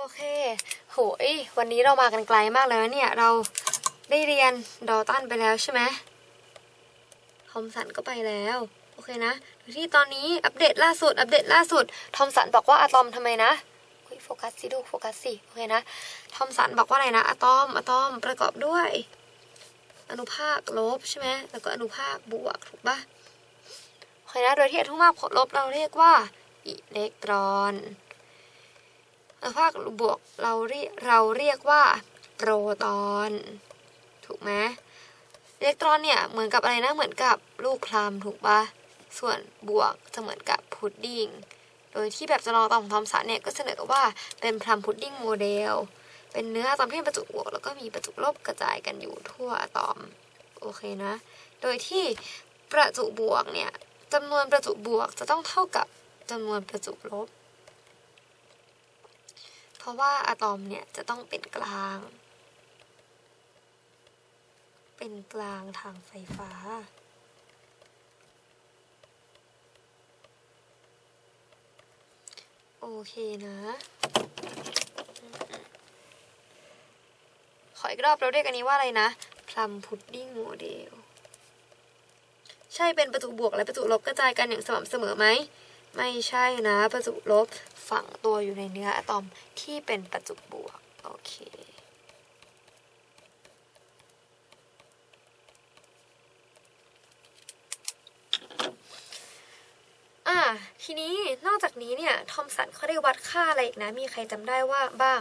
โอเค โหย วันนี้เรามากันไกลมากเลยนะเนี่ย เราได้เรียนดอตันไปแล้วใช่ไหมทอมสันก็ไปแล้ว โอเคนะโดยที่ตอนนี้อัปเดตล่าสุด อัปเดตล่าสุด ทอมสันบอกว่าอะตอมทำไมนะเฮ้ยโฟกัสสิดูกโฟกัสสิ โอเคนะ ทอมสันบอกว่าอะไรนะอะตอมอะตอมประกอบด้วย อนุภาคลบใช่ไหม แล้วก็อนุภาคบวกถูกปะโอเคนะ โดยที่อนุภาคลบเราเรียกว่าอิเล็กตรอน ภาคบวกเราเรียกเราเรียกว่าโปรตอน ถูกไหมอิเล็กตรอนเนี่ยเหมือนกับอะไรนะเหมือนกับลูกพลัมถูกปะส่วนบวกจะเหมือนกับพุดดิ้งโดยที่แบบจำลองตามของทอมสันเนี่ยก็เสนอว่าเป็นพลัมพุดดิ้งโมเดล เป็นเนื้ออะตอมที่เป็นประจุบวก แล้วก็มีประจุลบกระจายกันอยู่ทั่วอะตอมโอเคนะ โดยที่ประจุบวกเนี่ยจำนวนประจุบวกจะต้องเท่ากับจำนวนประจุลบ เพราะว่าอะตอมเนี่ยจะต้องเป็นกลาง เป็นกลางทางไฟฟ้า โอเคนะ ขออีกรอบเราเรียกอันนี้ว่าอะไรนะพลัมพุดดิ้งโมเดลใช่เป็นประจุบวกและประจุลบกระจายกันอย่างสม่ำเสมอไหม ไม่ใช่นะ ประจุลบ ฝังตัวอยู่ในเนื้ออะตอมที่เป็นประจุบวก โอเคอ่าทีนี้นอกจากนี้เนี่ยทอมสันเขาได้วัดค่าอะไรอีกนะ มีใครจำได้ว่าบ้าง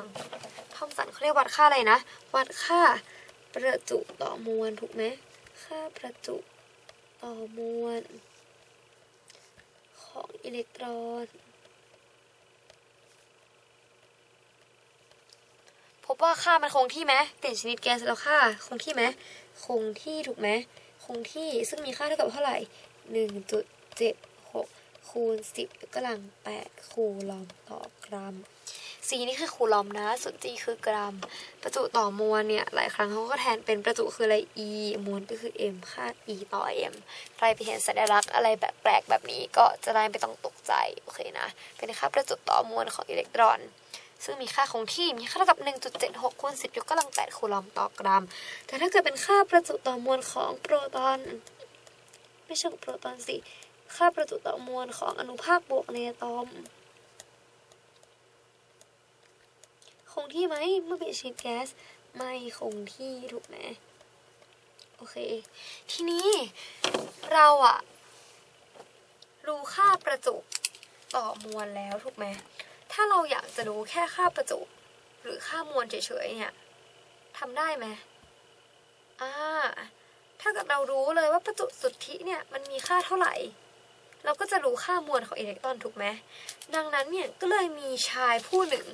ทอมสันเขาเรียกวัดค่าอะไรนะ วัดค่าประจุต่อมวลถูกไหมค่าประจุต่อมวลของอิเล็กตรอน พบ ว่าค่ามันคงที่ไหมเปลี่ยนชนิดแก๊สแล้วค่าคงที่ไหมคงที่ถูกไหมคงที่ซึ่งมีค่าเท่ากับเท่าไหร่หนึ่งจุดเจ็ดหกคูณสิบกำลังแปดคูลอมต่อกรัม C นี่คือคูลอมนะ ส่วน G คือกรัม ประจุต่อมวลเนี่ย หลายครั้งเขาก็แทนเป็นประจุคืออะไร E มวลก็คือ M ค่า E ต่อ M ใครไปเห็นสัญลักษณ์อะไรแบบแปลกแบบนี้ก็จะได้ไม่ต้องตกใจ โอเคนะ เป็นค่าประจุต่อมวลของอิเล็กตรอน ซึ่งมีค่าคงที่มีค่าเท่ากับ 1.76คูณ10 ยกกำลัง 8 คูลอมต่อกรัม แต่ถ้าเกิดเป็นค่าประจุต่อมวลของโปรตอน ไม่ใช่โปรตอนสิ ค่าประจุต่อมวลของอนุภาคบวกในอะตอม คงที่ไหมเมื่อเปลี่ยนชนิดแก๊สไม่คงที่ถูกไหมโอเค ทีนี้เราอะรู้ค่าประจุต่อมวลแล้วถูกไหม ถ้าเราอยากจะรู้แค่ค่าประจุ หรือค่ามวลเฉยๆเนี่ยทำได้ไหมอ่าถ้าเกิดเรารู้เลยว่าประจุสุทธิเนี่ยมันมีค่าเท่าไหร่ เราก็จะรู้ค่ามวลของอิเล็กตรอนถูกไหมดังนั้นเนี่ยก็เลยมีชายผู้หนึ่ง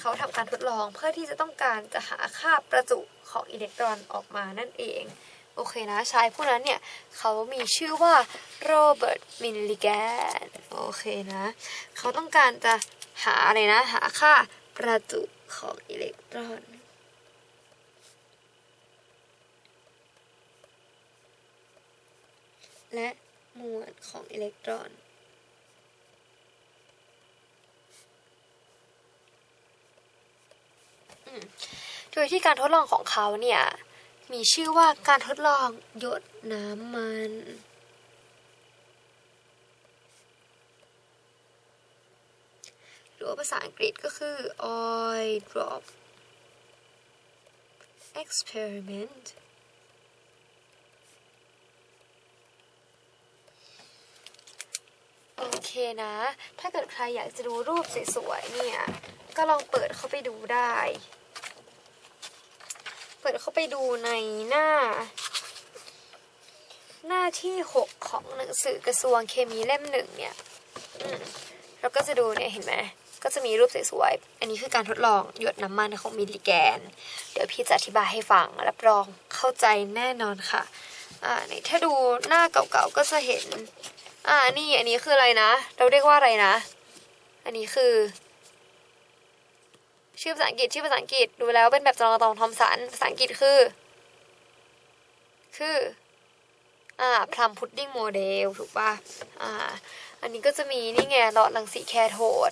เขาทำการทดลองเพื่อที่จะต้องการจะหาค่าประจุของอิเล็กตรอนออกมานั่นเองโอเคนะชายผู้นั้นเนี่ยเขามีชื่อว่าโรเบิร์ตมิลลิแกนโอเคนะ เขาต้องการจะ หาอะไรนะ หาค่าประจุของอิเล็กตรอนและมวลของอิเล็กตรอน โดยที่การทดลองของเขาเนี่ย มีชื่อว่าการทดลองหยดน้ำมัน หรือว่าภาษาอังกฤษก็คือ oil drop experiment โอเคนะ ถ้าเกิดใครอยากจะดูรูปสวยๆเนี่ย ก็ลองเปิดเข้าไปดูได้ เปิดเข้าไปดูในหน้า หน้าที่ 6 ของหนังสือกระทรวงเคมีเล่มหนึ่งเนี่ยเราก็จะดูเนี่ยเห็นไหม ก็จะมีรูปสวยๆ อันนี้คือการทดลองหยดน้ำมันของมิลลิแกน เดี๋ยวพี่จะอธิบายให้ฟัง รับรองเข้าใจแน่นอนค่ะ อ่านี่ถ้าดูหน้าเก่าๆ ก็จะเห็น อ่า นี่อันนี้คืออะไรนะ เราเรียกว่าอะไรนะ อันนี้คือ ชื่อภาษาอังกฤษ ชื่อภาษาอังกฤษ ดูแล้วเป็นแบบจำลองตองทอมสัน ภาษาอังกฤษคือ คือ อ่าพลัมพุดดิ้งโมเดลถูกป่ะอ่าอันนี้ก็จะมีนี่ไงหลอดรังสีแคโทด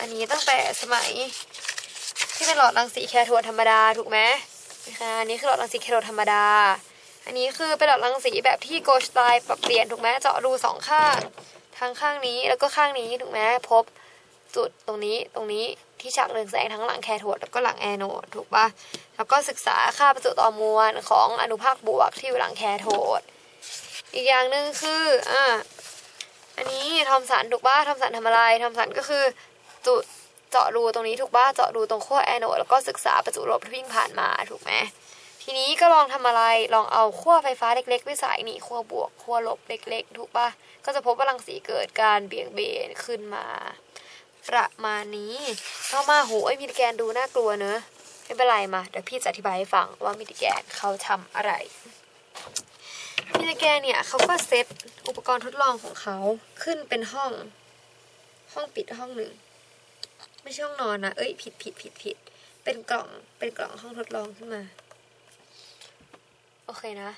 อันนี้ตั้งแต่สมัย ที่เป็นหลอดรังสีแคโทดธรรมดาถูกไหมนะคะอันนี้คือหลอดรังสีแคโทดธรรมดา อันนี้คือเป็นหลอดรังสีแบบที่โกสไตล์ปรับเปลี่ยนถูกไหมเจาะรูสองข้างทางข้างนี้แล้วก็ข้างนี้ถูกไหมพบจุดตรงนี้ตรงนี้ที่ฉากเรืองแสงทั้งหลังแคโทดแล้วก็หลังแอโนดถูกปะแล้วก็ศึกษาค่าประจุต่อมวลของอนุภาคบวกที่อยู่หลังแคโทด อีกอย่างหนึ่งคืออ่าอันนี้ทอมสันถูกปะทอมสันทำอะไรทอมสันก็คือจุดเจาะรูตรงนี้ถูกปะเจาะรูตรงขั้วแอนโนดแล้วก็ศึกษาประจุลบที่วิ่งผ่านมาถูกไหมทีนี้ก็ลองทำอะไรลองเอาขั้วไฟฟ้าเล็กๆไปใส่นี่ขั้วบวกขั้วลบเล็ก ๆ ถูกปะก็จะพบว่ารังสีเกิดการเบี่ยงเบนขึ้นมา ประมาณนี้ต่อมาโหไอ้มิติแกนดูน่ากลัวเนอะไม่เป็นไรมาเดี๋ยวพี่จะอธิบายให้ฟังว่ามิติแกนเขาทำอะไร มิติแกเนี่ยเขาก็เซตอุปกรณ์ทดลองของเขาขึ้นเป็นห้อง ห้องปิดห้องหนึ่ง ไม่ใช่ห้องนอนนะเอ้ยผิดผิดผิดผิดเป็นกล่องเป็นกล่องห้องทดลองขึ้นมา โอเคนะ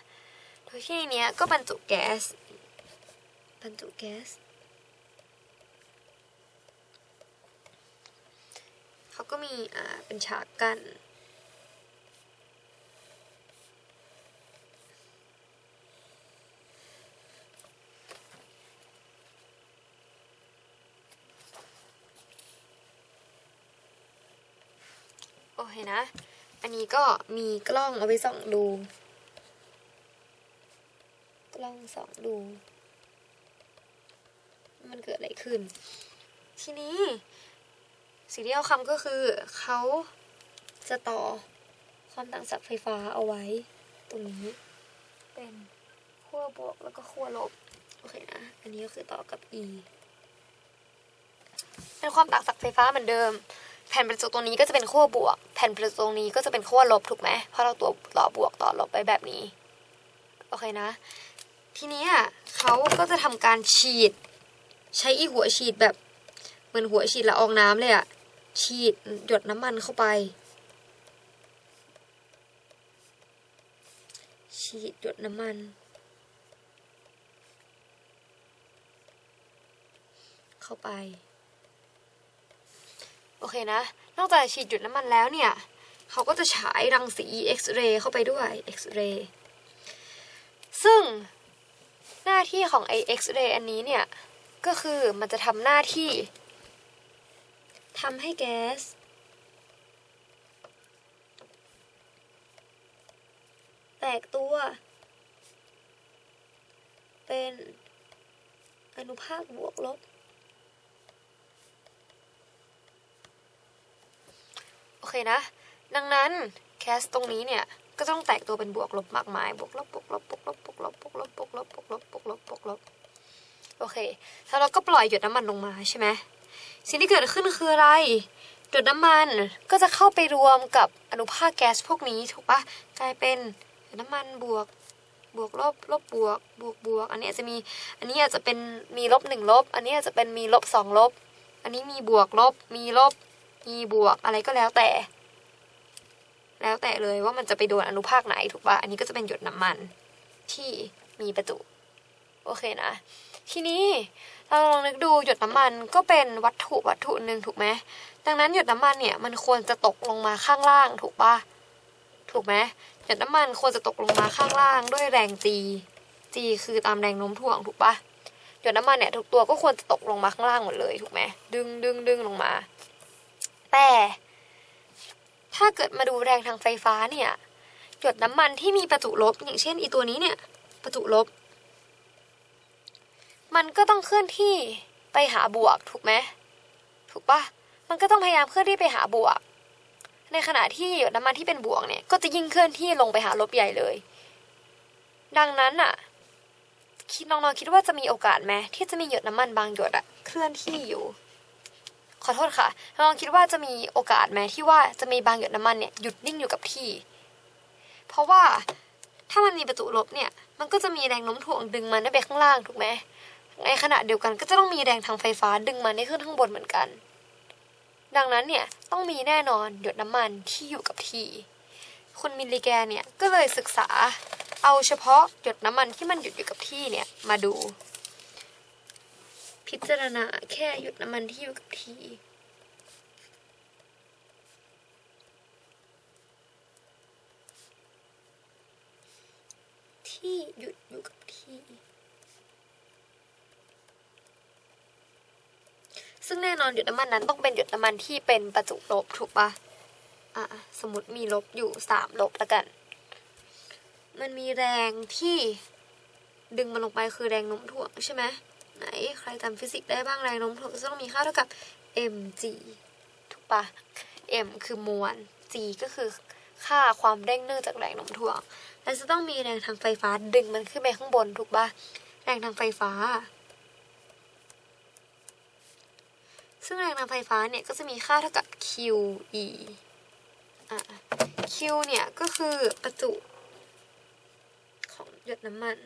โดยที่ในเนี้ยก็บรรจุแก๊สบรรจุแก๊สเขาก็มีอ่าเป็นฉากกั้น โอเคนะ อันนี้ก็มีกล้องเอาไว้ส่องดู กล้องส่องดู มันเกิดอะไรขึ้น ทีนี้ สิ่งที่เขาทำก็คือเขาจะต่อความต่างศักย์ไฟฟ้าเอาไว้ ตรงนี้ เป็นขั้วบวกแล้วก็ขั้วลบ โอเคนะ อันนี้ก็คือต่อกับ e เป็นความต่างศักย์ไฟฟ้าเหมือนเดิม แผ่นประจุตรงนี้ก็จะเป็นขั้วบวก แผ่นประจุตรงนี้ก็จะเป็นขั้วลบถูกไหมเพราะเราตัวต่อบวกต่อลบไปแบบนี้ โอเคนะ ทีนี้เขาก็จะทำการฉีด ใช้อีหัวฉีดแบบเหมือนหัวฉีดละอองน้ำเลยอะฉีดหยดน้ำมันเข้าไป ฉีดหยดน้ำมัน เข้าไป โอเคนะ นอกจากฉีดหยดน้ำมันแล้วเนี่ย เขาก็จะฉายรังสี X-ray เรย์เข้าไปด้วย X-ray ซึ่งหน้าที่ของไอ X-ray อันนี้เนี่ย ก็คือมันจะทำหน้าที่ทำให้แก๊สแตกตัว เป็นอนุภาคบวกลบ โอเคนะ ดังนั้นแคสตรงนี้เนี่ยก็ต้องแตกตัวเป็นบวกลบมากมาย บวกลบบวกลบบวกลบบวกลบบวกลบบวกลบบวกลบบวกลบบวกลบโอเคแล้วเราก็ปล่อยหยดน้ำมันลงมาใช่ไหมสิ่งที่เกิดขึ้นคืออะไรหยดน้ำมันก็จะเข้าไปรวมกับอนุภาคแก๊สพวกนี้ถูกปะกลายเป็นหยดน้ำมันบวกบวกลบลบบวกบวกบวก อันนี้อาจจะมี อันนี้อาจจะเป็นมีลบหนึ่งลบ อันนี้อาจจะเป็นมีลบสองลบ อันนี้มีบวกลบ มีลบ มีบวกอะไรก็แล้วแต่ แล้วแต่เลยว่ามันจะไปโดนอนุภาคไหนถูกปะอันนี้ก็จะเป็นหยดน้ำมันที่มีประจุ โอเคนะ ทีนี้เราลองนึกดูหยดน้ำมันก็เป็นวัตถุวัตถุหนึ่งถูกไหมดังนั้นหยดน้ำมันเนี่ยมันควรจะตกลงมาข้างล่างถูกปะถูกไหมหยดน้ำมันควรจะตกลงมาข้างล่างด้วยแรง G G คือตามแรงโน้มถ่วงถูกปะหยดน้ำมันเนี่ยทุกตัวก็ควรจะตกลงมาข้างล่างหมดเลยถูกไหมดึงดึงดึงลงมา แต่ ถ้าเกิดมาดูแรงทางไฟฟ้าเนี่ย หยดน้ำมันที่มีประจุลบ อย่างเช่นอีตัวนี้เนี่ย ประจุลบ มันก็ต้องเคลื่อนที่ไปหาบวกถูกไหมถูกปะมันก็ต้องพยายามเคลื่อนที่ไปหาบวก ในขณะที่หยดน้ำมันที่เป็นบวกเนี่ย ก็จะยิ่งเคลื่อนที่ลงไปหาลบใหญ่เลย ดังนั้นอะคิดน้องๆคิดว่าจะมีโอกาสไหมที่จะมีหยดน้ำมันบางหยดอะเคลื่อนที่อยู่ ขอโทษค่ะน้องคิดว่าจะมีโอกาสไหมที่ว่าจะมีบางหยดน้ำมันเนี่ยหยุดนิ่งอยู่กับที่ เพราะว่าถ้ามันมีประจุลบเนี่ย มันก็จะมีแรงโน้มถ่วงดึงมันได้ไปข้างล่างถูกไหมในขณะเดียวกันก็จะต้องมีแรงทางไฟฟ้าดึงมันให้ขึ้นข้างบนเหมือนกัน ดังนั้นเนี่ยต้องมีแน่นอนหยดน้ำมันที่อยู่กับที่ คุณมิลลิแกนเนี่ยก็เลยศึกษาเอาเฉพาะหยดน้ำมันที่มันหยุดอยู่กับที่เนี่ยมาดู พิจารณาแค่หยุดน้ำมันที่อยู่กับที ที่หยุดอยู่กับที่ ซึ่งแน่นอนหยุดน้ำมันนั้นต้องเป็นหยุดน้ำมันที่เป็นประจุลบถูกป่ะอะสมมติมีลบอยู่สามลบแล้วกัน มันมีแรงที่ดึงมันลงไปคือแรงโน้มถ่วงใช่ไหม ไหนใครจำฟิสิกส์ได้บ้างแรงโน้มถ่วงจะต้องมีค่าเท่ากับ mg ถูกปะ m คือมวล g ก็คือค่าความเร่งเนื่องจากแรงโน้มถ่วงและจะต้องมีแรงทางไฟฟ้าดึงมันขึ้นไปข้างบนถูกปะแรงทางไฟฟ้า ซึ่งแรงทางไฟฟ้าเนี่ยก็จะมีค่าเท่ากับ QE Q เนี่ยก็คือประจุของหยดน้ำมัน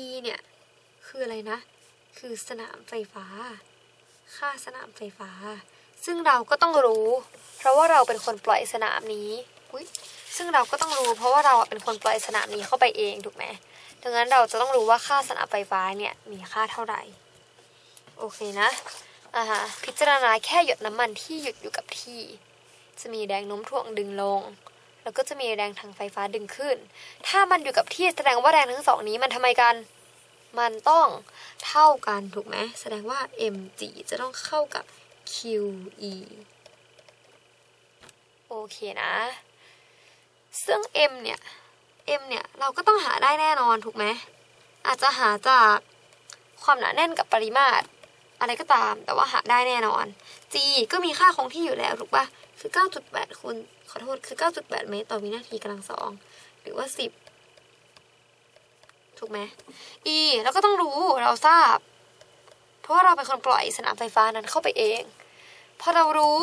E เนี่ยคืออะไรนะ คือสนามไฟฟ้า ค่าสนามไฟฟ้า ซึ่งเราก็ต้องรู้ เพราะว่าเราเป็นคนปล่อยสนามนี้อุ๊ยซึ่งเราก็ต้องรู้ เพราะว่าเราเป็นคนปล่อยสนามนี้เข้าไปเองถูกไหมดังนั้นเราจะต้องรู้ว่าค่าสนามไฟฟ้าเนี่ยมีค่าเท่าไหร่ โอเคนะอ่าฮะพิจารณาแค่หยดน้ำมันที่หยุดอยู่กับที่ จะมีแรงโน้มถ่วงดึงลง แล้วก็จะมีแรงทางไฟฟ้าดึงขึ้น ถ้ามันอยู่กับที่แสดงว่าแรงทั้งสองนี้มันทำไมกัน มันต้องเท่ากันถูกไหมแสดงว่า mg จะต้องเข้ากับ qe โอเคนะ ซึ่ง m เนี่ย m เนี่ย เราก็ต้องหาได้แน่นอนถูกไหม อาจจะหาจากความหนาแน่นกับปริมาตร อะไรก็ตาม แต่ว่าหาได้แน่นอน g ก็มีค่าคงที่อยู่แล้วถูกปะคือ 9.8คูณ ขอโทษคือ 9.8 เมตร ต่อวินาทีกำลังสอง หรือว่า 10 ถูกไหม e เราก็ต้องรู้เราทราบ เพราะว่าเราเป็นคนปล่อยสนามไฟฟ้านั้นเข้าไปเอง พอเรารู้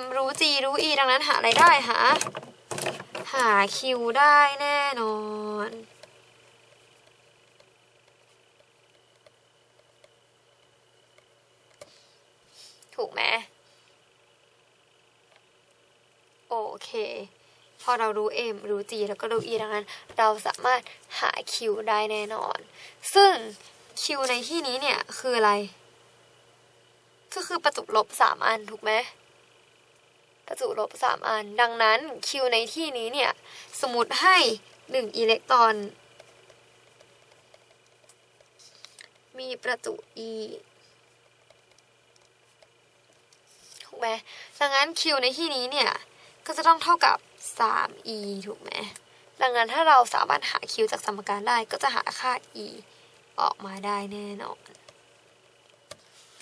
m รู้ g รู้ e ดังนั้นหาอะไรได้หา หา q ได้แน่นอนถูกไหม โอ เค พอเรารู้ M รู้ G แล้วก็รู้ E ดังนั้น เราสามารถหา Q ได้แน่นอน ซึ่ง Q ในที่นี้เนี่ย คืออะไร ก็คือประจุลบสามอัน ถูกไหมประจุลบสามอัน ดังนั้น Q ในที่นี้เนี่ย สมมติให้หนึ่งอิเล็กตรอน มีประจุ E ถูกไหมดังนั้น Q ในที่นี้เนี่ย ก็จะต้องเท่ากับ 3e ถูกไหม ดังนั้นถ้าเราสามารถหา q จากสมการได้ก็จะหาค่า e ออกมาได้แน่นอน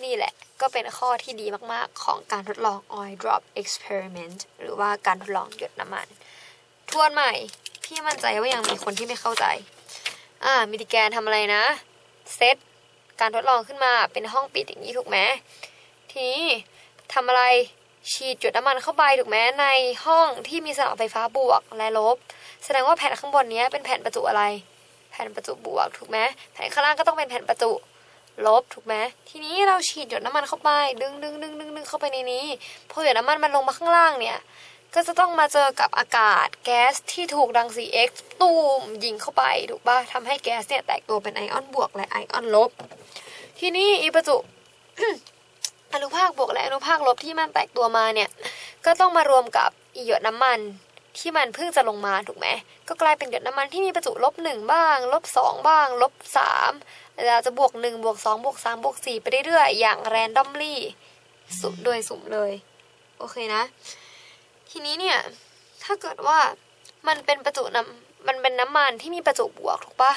นี่แหละก็เป็นข้อที่ดีมาก ๆ ของการทดลอง oil drop experiment หรือว่าการทดลองหยดน้ำมัน ทวนใหม่ พี่มั่นใจว่ายังมีคนที่ไม่เข้าใจ อ่ามิติแกนทำอะไรนะ เซตการทดลองขึ้นมาเป็นห้องปิดอย่างนี้ถูกไหม ทีนี้ทำอะไร ฉีดจุดน้ำมันเข้าไปถูกไหมในห้องที่มีสนามไฟฟ้าบวกและลบ แสดงว่าแผ่นข้างบนนี้เป็นแผ่นประจุอะไร แผ่นประจุบวกถูกไหมแผ่นข้างล่างก็ต้องเป็นแผ่นประจุลบถูกไหมทีนี้เราฉีดหยดน้ำมันเข้าไป ดึงดึงดึงดึงดึงเข้าไปในนี้พอหยดน้ำมันมันลงมาข้างล่างเนี่ยก็จะต้องมาเจอกับอากาศแก๊สที่ถูกรังสี X ตูมยิงเข้าไปถูกปะทำให้แก๊สเนี่ยแตกตัวเป็นไอออนบวกและไอออนลบ ทีนี้อีประจุ อนุภาคบวกและอนุภาคลบที่มันแตกตัวมาเนี่ยก็ต้องมารวมกับอีหยดน้ำมันที่มันเพิ่งจะลงมาถูกไหมก็กลายเป็นหยดน้ำมันที่มีประจุลบหนึ่งบ้างลบสองบ้างลบสามเราจะบวกหนึ่งบวกสองบวกสามบวกสี่ไปเรื่อยๆอย่างแรนดอมลี่สุ่มโดยสุ่มเลย โอเคนะ ทีนี้เนี่ย ถ้าเกิดว่ามันเป็นประจุน้ำ มันเป็นน้ำมันที่มีประจุบวกถูกปะ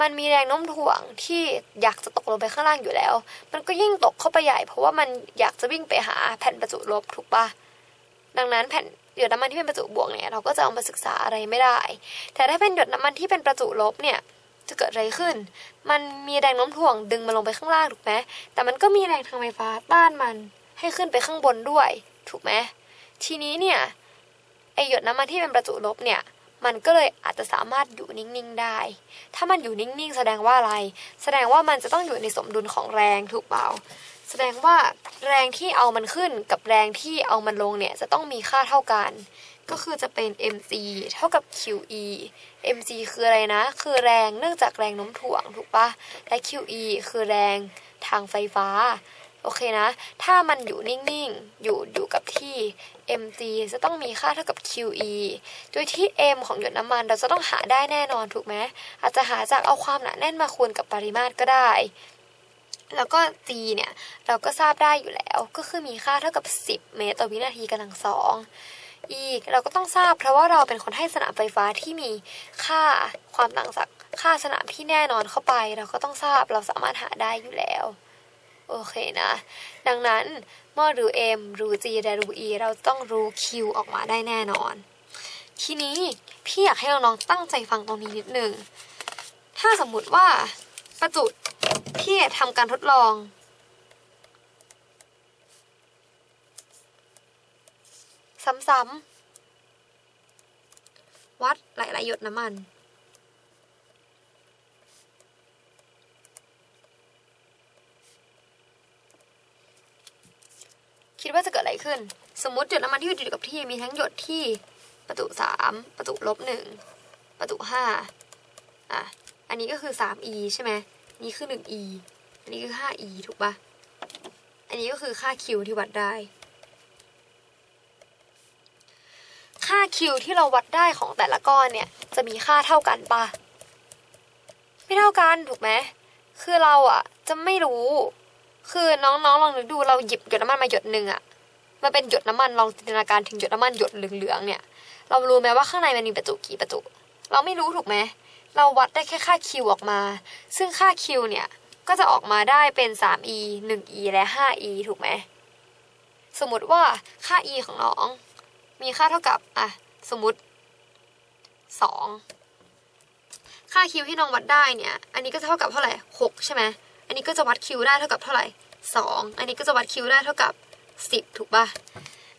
มันมีแรงโน้มถ่วงที่อยากจะตกลงไปข้างล่างอยู่แล้ว มันก็ยิ่งตกเข้าไปใหญ่ เพราะว่ามันอยากจะวิ่งไปหาแผ่นประจุลบถูกปะดังนั้นแผ่นหยดน้ำมันที่เป็นประจุบวกเนี่ยเราก็จะเอามาศึกษาอะไรไม่ได้ แต่ถ้าเป็นหยดน้ำมันที่เป็นประจุลบเนี่ยจะเกิดอะไรขึ้น มันมีแรงโน้มถ่วงดึงมันลงไปข้างล่างถูกไหมแต่มันก็มีแรงทางไฟฟ้าต้านมันให้ขึ้นไปข้างบนด้วย ถูกไหมทีนี้เนี่ยไอหยดน้ำมันที่เป็นประจุลบเนี่ย มันก็เลยอาจจะสามารถอยู่นิ่งๆได้ ถ้ามันอยู่นิ่งๆ แสดงว่าอะไร แสดงว่ามันจะต้องอยู่ในสมดุลของแรงถูกเปล่า แสดงว่าแรงที่เอามันขึ้นกับแรงที่เอามันลงเนี่ยจะต้องมีค่าเท่ากัน ก็คือจะเป็น mc เท่ากับ qe mc คืออะไรนะ คือแรงเนื่องจากแรงโน้มถ่วงถูกปะและ qe คือแรงทางไฟฟ้าโอเคนะ ถ้ามันอยู่นิ่งๆ อยู่อยู่กับที่ mg จะต้องมีค่าเท่ากับ qe โดยที่ m ของหยดน้ำมันเราจะต้องหาได้แน่นอนถูกไหมอาจจะหาจากเอาความหนาแน่นมาคูณกับปริมาตรก็ได้ แล้วก็ g เนี่ย เราก็ทราบได้อยู่แล้ว ก็คือมีค่าเท่ากับ 10 เมตรต่อวินาทีกำลังสองอีกเราก็ต้องทราบเพราะว่าเราเป็นคนให้สนามไฟฟ้าที่มีค่าความต่างจากค่าสนามที่แน่นอนเข้าไป เราก็ต้องทราบเราสามารถหาได้อยู่แล้ว โอเคนะ ดังนั้น เมื่อรู้ m รู้ g และรู้ e เราต้องรู้ q ออกมาได้แน่นอน ทีนี้พี่อยากให้น้องๆตั้งใจฟังตรงนี้นิดนึง ถ้าสมมุติว่าประจุพี่ทำการทดลอง ซ้ำๆวัดหลายๆหยดน้ำมัน คิดว่าจะเกิดอะไรขึ้น สมมติหยดน้ำมันที่อยู่กับที่มีทั้งหยดที่ประตูสามประตูลบหนึ่งประตูห้าอะอันนี้ก็คือสาม e ใช่ไหมนี่คือหนึ่ง e อันนี้คือห้า e ถูกปะอันนี้ก็คือค่า q ที่วัดได้ ค่า q ที่เราวัดได้ของแต่ละก้อนเนี่ยจะมีค่าเท่ากันปะไม่เท่ากันถูกไหมคือเราอะจะไม่รู้ คือน้องๆลองนึกดูเราหยิบหยดน้ำมันมาหยดหนึ่งอะมันเป็นหยดน้ำมันลองจินตนาการถึงหยดน้ำมันหยดเหลืองๆเนี่ย เรารู้ไหมว่าข้างในมันมีประจุกี่ประจุ เราไม่รู้ถูกไหมเราวัดได้แค่ค่า q ออกมา ซึ่งค่า q เนี่ยก็จะออกมาได้เป็น 3e 1e และ 5e ถูกไหม สมมติว่าค่า e ของน้อง มีค่าเท่ากับ อะ สมมติสองค่า q ที่น้องวัดได้เนี่ย อันนี้ก็จะเท่ากับเท่าไหร่หกใช่ไหม อันนี้ก็จะวัด q ได้เท่ากับเท่าไหร่สองอันนี้ก็จะวัด q ได้เท่ากับสิบถูกปะ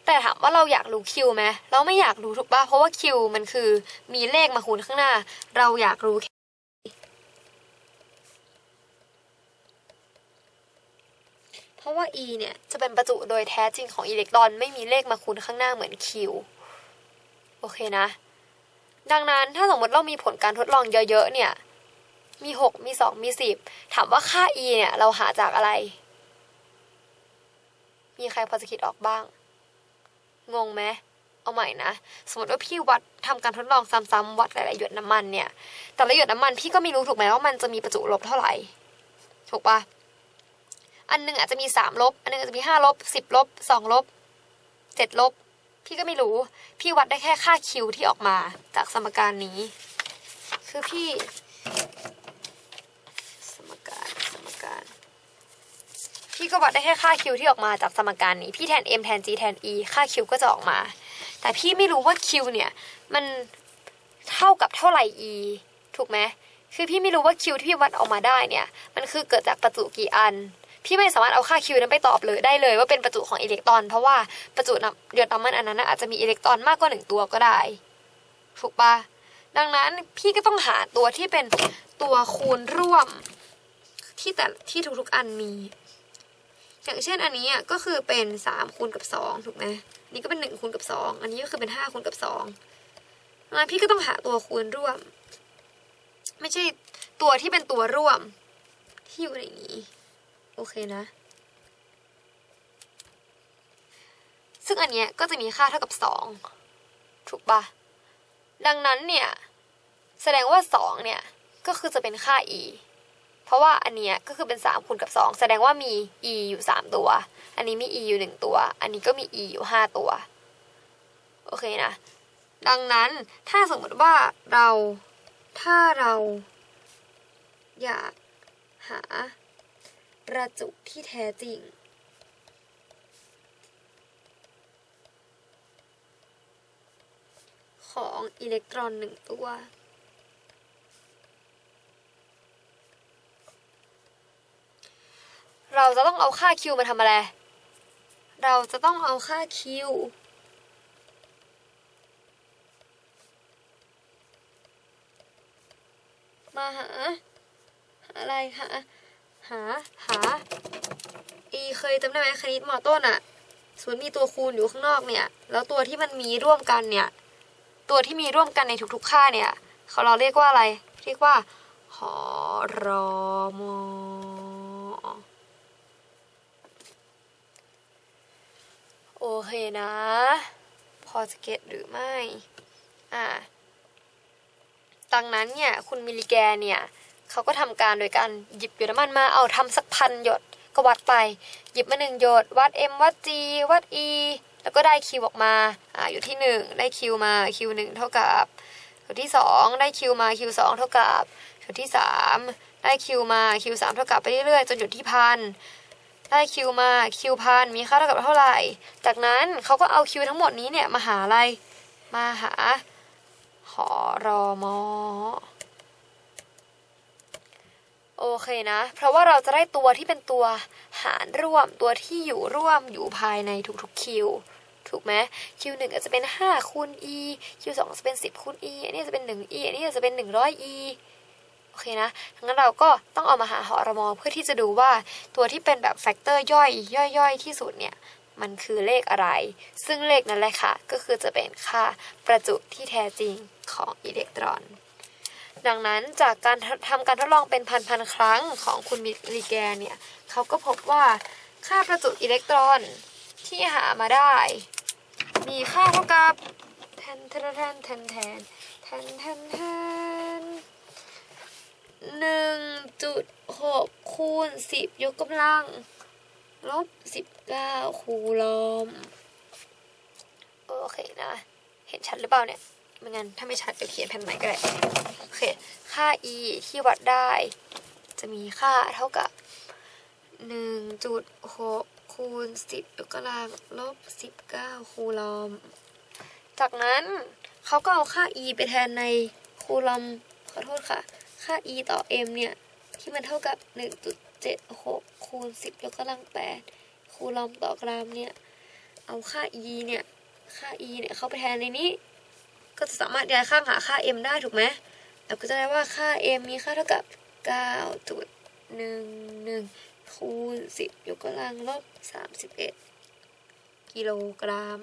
แต่ถามว่าเราอยากรู้ q ไหมเราไม่อยากรู้ถูกปะเพราะว่า q มันคือมีเลขมาคูณข้างหน้า เราอยากรู้แค่เพราะว่า e เนี่ย จะเป็นประจุโดยแท้จริงของอิเล็กตรอน ไม่มีเลขมาคูณข้างหน้าเหมือน q โอเคนะ ดังนั้นถ้าสมมติเรามีผลการทดลองเยอะ ๆ เนี่ย มี 6 มี 2 มี 10 ถามว่าค่า e เนี่ย เราหาจากอะไร มีใครพอจะคิดออกบ้าง งงไหมเอาใหม่นะ สมมติว่าพี่วัดทำการทดลองซ้ำๆวัดหลายๆหยดน้ำมันเนี่ย แต่ละหยดน้ำมันพี่ก็ไม่รู้ถูกไหมว่ามันจะมีประจุลบเท่าไหร่ ถูกปะอันหนึงอาจจะมีสามลบ อันหนึงอาจจะมีห้าลบสิบลบสองลบเจ็ดลบ พี่ก็ไม่รู้ พี่วัดได้แค่ค่าคิวที่ออกมาจากสมการนี้ คือพี่ สมการสมการ พี่ก็วัดได้แค่ค่าคิวที่ออกมาจากสมการนี้ พี่แทน m แทน g แทน e ค่าคิวก็จะออกมา แต่พี่ไม่รู้ว่า q เนี่ย มันเท่ากับเท่าไหร่ e ถูกไหมคือพี่ไม่รู้ว่า q ที่พี่วัดออกมาได้เนี่ย มันคือเกิดจากประจุกี่อัน พี่ไม่สามารถเอาค่า q นั้นไปตอบเลยได้เลย ว่าเป็นประจุของอิเล็กตรอน เพราะว่าประจุน้ำหยดน้ำมันอันนั้นอาจจะมีอิเล็กตรอนมากกว่าหนึ่งตัวก็ได้ ถูกปะดังนั้นพี่ก็ต้องหาตัวที่เป็นตัวคูณร่วมที่แต่ที่ทุกๆอันมี อย่างเช่นอันนี้อะก็คือเป็นสามคูณกับสองถูกไหมนี่ก็เป็นหนึ่งคูณกับสองอันนี้ก็คือเป็นห้าคูณกับสองดังนั้นพี่ก็ต้องหาตัวคูณร่วม ไม่ใช่ตัวที่เป็นตัวร่วม ที่อยู่ในนี้ โอเคนะ ซึ่งอันเนี้ยก็จะมีค่าเท่ากับสองถูกปะดังนั้นเนี่ย แสดงว่าสองเนี่ย ก็คือจะเป็นค่า e เพราะว่าอันเนี้ยก็คือเป็นสามคูณกับสองแสดงว่ามี e อยู่สามตัว อันนี้มี e อยู่หนึ่งตัว อันนี้ก็มี e อยู่ห้าตัว โอเคนะ ดังนั้นถ้าสมมติว่าเราถ้าเราอยากหาประจุที่แท้จริง ของอิเล็กตรอนหนึ่งตัว เราจะต้องเอาค่า Q มาทำอะไร เราจะต้องเอาค่า Q มาหาหาอะไรหาหา หา e เคยจำได้ไหมคณิตมอต้นอะสมมติมีตัวคูณอยู่ข้างนอกเนี่ย แล้วตัวที่มันมีร่วมกันเนี่ย ตัวที่มีร่วมกันในทุกๆค่าเนี่ย เขาเราเรียกว่าอะไร เรียกว่า หอรอมอ โอเคนะ พอจะเก็ตหรือไม่ อ่าดังนั้นเนี่ย คุณมิลิแกเนี่ยเขาก็ทำการโดยการหยิบหยดน้ำมันมาเอาทำสักพันหยดก็วัดไป หยิบมาหนึ่งหยด วัด M วัด G วัด E แล้วก็ได้คิวออกมา อ่า อยู่ที่หนึ่งได้คิวมาคิวหนึ่งเท่ากับจุดที่สองได้คิวมาคิวสองเท่ากับจุดที่สามได้คิวมาคิวสามเท่ากับไปเรื่อยๆ จนจุดที่พัน ได้คิวมาคิวพันมีค่าเท่ากับเท่าไหร่ จากนั้นเขาก็เอาคิวทั้งหมดนี้เนี่ยมาหาอะไร มาหา หอรอมอโอเคนะ เพราะว่าเราจะได้ตัวที่เป็นตัวหารร่วม ตัวที่อยู่ร่วมอยู่ภายในทุกๆคิว ถูกไหมคิวหนึ่งอาจจะเป็น5คูณ e คิวสองจะเป็น 10คูณ e อันนี้จะเป็น1 e อันนี้จะเป็น100 e โอเคนะงั้นเราก็ต้องเอามาหาหอรมอเพื่อที่จะดูว่าตัวที่เป็นแบบแฟกเตอร์ย่อยย่อยๆที่สุดเนี่ยมันคือเลขอะไร ซึ่งเลขนั้นแหละค่ะ ก็คือจะเป็นค่าประจุที่แท้จริงของอิเล็กตรอน ดังนั้นจากการทำการทดลองเป็นพันๆครั้งของคุณมิลลิแกนเนี่ยเขาก็พบว่าค่าประจุอิเล็กตรอนที่หามาได้ มีค่าเท่ากับแทนแทนแทนแทนแทนแทนแทน จุดหกคูณสิบยกกำลังลบสิบเก้าคูลอมโอเคนะ เห็นชัดหรือเปล่าเนี่ยไม่งั้นถ้าไม่ชัดเดี๋ยวเขียนแผ่นใหม่ก็ได้โอเค ค่า e ที่วัดได้ จะมีค่าเท่ากับ 1.6คูณ10 ยกกำลังลบ19คูลอม จากนั้นเขาก็เอาค่า e ไปแทนในคูลอมขอโทษค่ะ ค่า e ต่อ m เนี่ย ที่มันเท่ากับหนึ่งจุดเจ็ดหกคูณสิบยกกำลังแปดคูลอมต่อกรัมเนี่ย เอาค่า e เนี่ย ค่า e เนี่ย เข้าไปแทนในนี้ ก็จะสามารถย้ายข้างหาค่า m ได้ถูกไหมเราก็จะได้ว่าค่า m มีค่าเท่ากับ 9.11 คูณ 10 ยกกำลังลบ 31 กิโลกรัม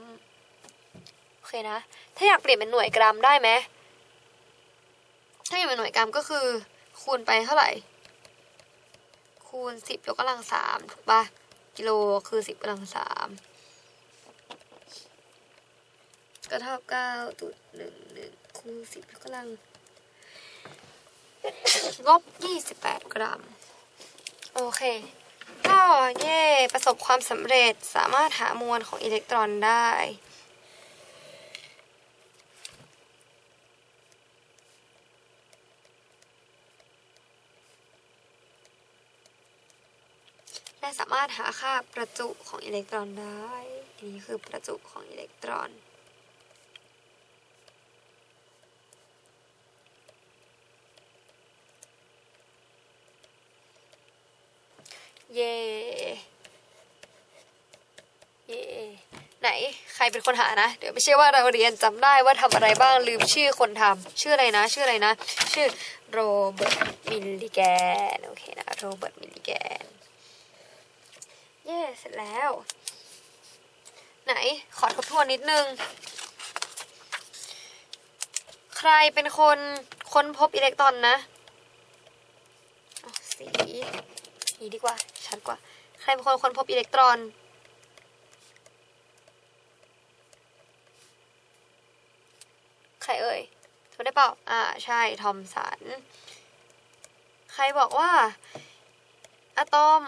โอเคนะ ถ้าอยากเปลี่ยนเป็นหน่วยกรัมได้ไหมถ้าอยากเป็นหน่วยกรัมก็คือคูณไปเท่าไหร่ คูณ10ยกกำลัง3ถูกปะกิโลคือ10กำลัง3ก็เท่าเก้าจุดหนึ่งหนึ่งคูณสิบยกกำลังลบยี่สิบแปดกรัม โอเค ก็เย่ประสบความสำเร็จสามารถหามวลของอิเล็กตรอนได้ สามารถหาค่าประจุของอิเล็กตรอนได้ อันนี้คือประจุของอิเล็กตรอน เย่เย่ไหน ใครเป็นคนหานะ เดี๋ยวไม่ใช่ว่าเราเรียนจำได้ว่าทำอะไรบ้างลืมชื่อคนทำชื่ออะไรนะ ชื่ออะไรนะ ชื่อโรเบิร์ตมิลลิแกน โอเคนะ โรเบิร์ต ย่เสร็จแล้ว ไหนขอทบทวนนิดนึง ใครเป็นคนค้นพบอิเล็กตรอนนะสีนี้ดีกว่า ชัดกว่า ใครเป็นคนค้นพบอิเล็กตรอนใครเอ่ยจำได้เปล่า อ่า ใช่ ทอมสัน ใครบอกว่าอะตอม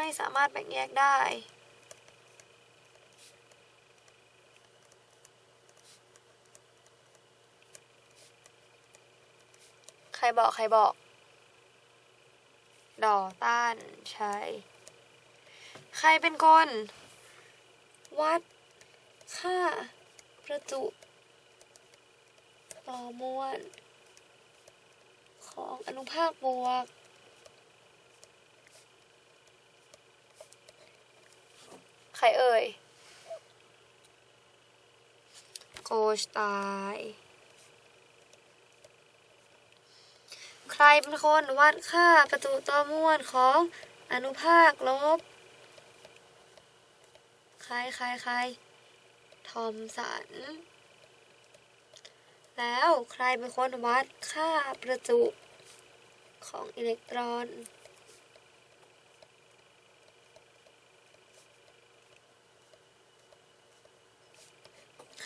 ไม่สามารถแบ่งแยกได้ใครบอกใครบอก ดอต้านใช่ใครเป็นคน วัด ค่า ประจุต่อมวลของอนุภาคบวก ใครเอ่ย โกชตาย ใครเป็นคนวัดค่าประจุต่อมวลของอนุภาคลบ ใครใครใครทอมสัน แล้วใครเป็นคนวัดค่าประจุของอิเล็กตรอน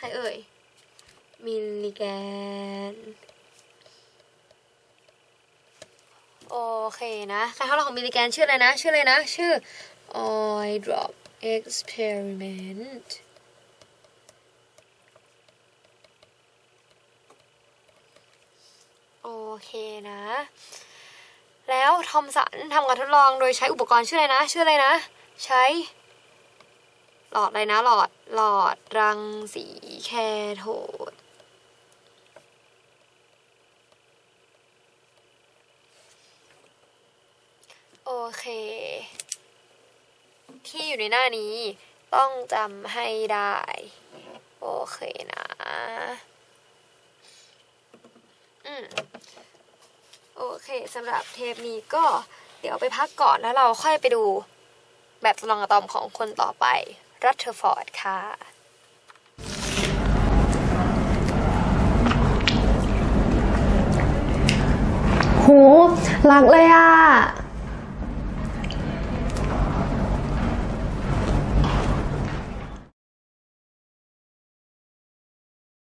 รเอ่ย มิลลิแกน โอเคนะการทดลองของมิลลิแกนชื่ออะไรนะ ชื่ออะไรนะ ชื่อ Eye Drop Experiment โอเคนะ แล้วทอมสันทำการทดลองโดยใช้อุปกรณ์ชื่ออะไรนะ ชื่ออะไรนะ ใช้ หลอดอะไรนะ หลอดหลอดรังสีแคโทดโอเค ที่อยู่ในหน้านี้ต้องจำให้ได้ โอเคนะ อืม โอเคสำหรับเทปนี้ก็เดี๋ยวไปพักก่อนแล้วเราค่อยไปดูแบบจำลองอะตอมของคนต่อไป รัตเทอร์ฟอร์ดค่ะโหหลักเลยอะ